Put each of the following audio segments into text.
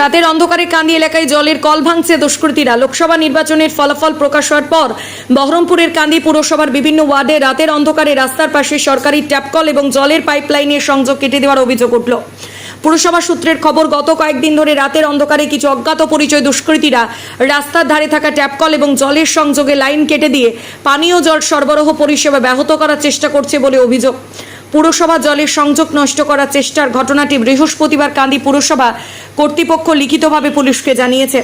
রাতের অন্ধকারে কান্দি এলাকায় জলের কল ভাঙছে দুষ্কৃতীরা। লোকসভা নির্বাচনের ফলাফল প্রকাশ হওয়ার পর বহরমপুরের কান্দি পুরসভার বিভিন্ন ওয়ার্ডে রাতের অন্ধকারে রাস্তার পাশে সরকারি ট্যাপকল এবং জলের পাইপলাইনের সংযোগ কেটে দেওয়ার অভিযোগ উঠল। পুরসভা সূত্রের খবর, গত কয়েকদিন ধরে রাতের অন্ধকারে কিছু অজ্ঞাত পরিচয় দুষ্কৃতীরা রাস্তার ধারে থাকা ট্যাপকল এবং জলের সংযোগে লাইন কেটে দিয়ে পানীয় জল সরবরাহ পরিষেবা ব্যাহত করার চেষ্টা করছে বলে অভিযোগ। পুরসভা জলের সংযোগ নষ্ট করার চেষ্টার ঘটনাটি বৃহস্পতিবার কান্দি পুরসভা কর্তৃপক্ষ লিখিতভাবে পুলিশকে জানিয়েছে।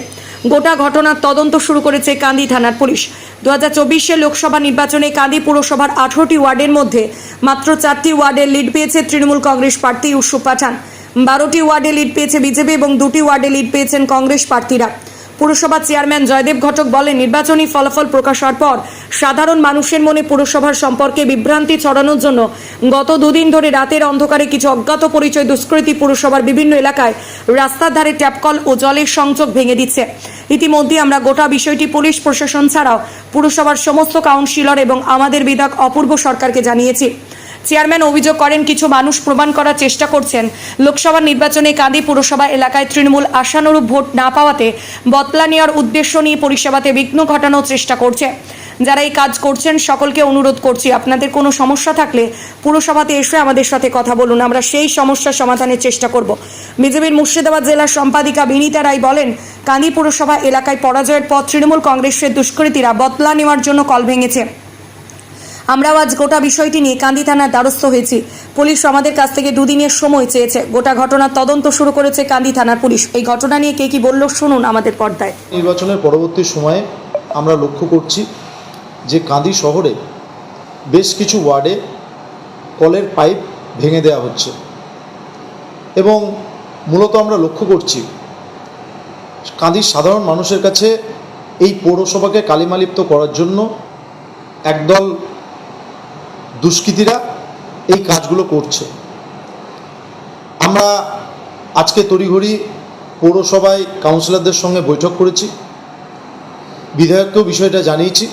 গোটা ঘটনার তদন্ত শুরু করেছে কান্দি থানার পুলিশ। দু হাজার চব্বিশে লোকসভা নির্বাচনে কান্দি পুরসভার আঠারোটি ওয়ার্ডের মধ্যে মাত্র চারটি ওয়ার্ডে লিড পেয়েছে তৃণমূল কংগ্রেস প্রার্থী ইউসুফ পাঠান। বারোটি ওয়ার্ডে লিড পেয়েছে বিজেপি এবং দুটি ওয়ার্ডে লিড পেয়েছেন কংগ্রেস প্রার্থীরা। পুরসভা চেয়ারম্যান জয়দেব ঘটক বলেন, নির্বাচনী ফলাফল প্রকাশ হওয়ার পর সাধারণ মানুষের মনে পুরসভার সম্পর্কে বিভ্রান্তি ছড়ানোর জন্য গত দুদিন ধরে রাতের অন্ধকারে কিছু অজ্ঞাত পরিচয় দুষ্কৃতী পুরসভার বিভিন্ন এলাকায় রাস্তার ধারে ট্যাপকল ও জলের সংযোগ ভেঙে দিচ্ছে। ইতিমধ্যে আমরা গোটা বিষয়টি পুলিশ প্রশাসন ছাড়াও পুরসভার সমস্ত কাউন্সিলর এবং আমাদের বিধায়ক অপূর্ব সরকারকে জানিয়েছি। চেয়ারম্যান অভিযোগ করেন, কিছু মানুষ প্রমাণ করার চেষ্টা করছেন। লোকসভা নির্বাচনে কাঁদি পুরসভা এলাকায় তৃণমূল আশানুরূপ ভোট না পাওয়াতে বদলা নেওয়ার উদ্দেশ্য নিয়ে পরিষেবাতে বিঘ্ন ঘটানোর চেষ্টা করছে। যারা এই কাজ করছেন, সকলকে অনুরোধ করছি, আপনাদের কোনো সমস্যা থাকলে পুরসভাতে এসে আমাদের সাথে কথা বলুন, আমরা সেই সমস্যার সমাধানের চেষ্টা করব। বিজেপির মুর্শিদাবাদ জেলার সম্পাদিকা বিনীতা রায় বলেন কান্দি পুরসভা এলাকায় পরাজয়ের পর তৃণমূল কংগ্রেসের দুষ্কৃতীরা বদলা নেওয়ার জন্য কল ভেঙেছে। আমরাও আজ গোটা বিষয়টি নিয়ে কান্দি থানার দ্বারস্থ হয়েছি। পুলিশ আমাদের কাছ থেকে দুদিনের সময় চেয়েছে। গোটা ঘটনার তদন্ত শুরু করেছে কান্দি থানার পুলিশ। এই ঘটনা নিয়ে কে কি বলল শুনুন আমাদের পর্দায়। নির্বাচনের পরবর্তী সময়ে আমরা লক্ষ্য করছি যে কাঁদি শহরে বেশ কিছু ওয়ার্ডে কলের পাইপ ভেঙে দেওয়া হচ্ছে। এবং মূলত আমরা লক্ষ্য করছি কাঁদির সাধারণ মানুষের কাছে এই পৌরসভাকে কালিমালিপ্ত করার জন্য একদল দুষ্কৃতীরা এই কাজগুলো করছে। আমরা আজকে তড়িঘড়ি পৌরসভায় কাউন্সিলরদের সঙ্গে বৈঠক করেছি। বিধায়ককেও বিষয়টা জানিয়েছি।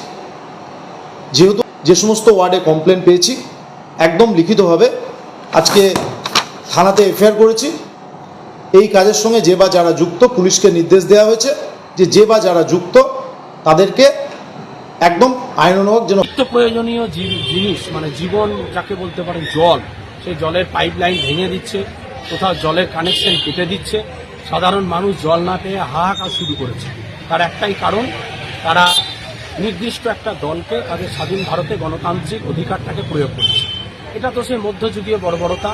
যেহেতু যে সমস্ত ওয়ার্ডে কমপ্লেন পেয়েছি, একদম লিখিতভাবে আজকে থানাতে এফআইআর করেছি। এই কাজের সঙ্গে যে বা যারা যুক্ত, পুলিশকে নির্দেশ দেওয়া হয়েছে যে যে বা যারা যুক্ত, তাদেরকে একদম আইনানুগ যেন নিত্য প্রয়োজনীয় জিনিস মানে জীবন যাকে বলতে পারেন জল, সেই জলের পাইপ লাইন ভেঙে দিচ্ছে, কোথাও জলের কানেকশন কেটে দিচ্ছে, সাধারণ মানুষ জল না পেয়ে হাহাকার শুরু করেছে। তার একটাই কারণ, তারা নির্দিষ্ট একটা দলকে তাদের স্বাধীন ভারতে গণতান্ত্রিক অধিকারটাকে প্রয়োগ করেছে। এটা তো সেই মধ্যযুগীয় বর্বরতা।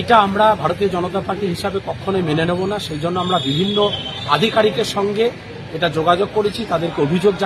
এটা আমরা ভারতীয় জনতা পার্টি হিসাবে কখনোই মেনে নেব না, সেই জন্য আমরা বিভিন্ন আধিকারিকের সঙ্গে এটা যোগাযোগ করেছি, তাদেরকে অভিযোগ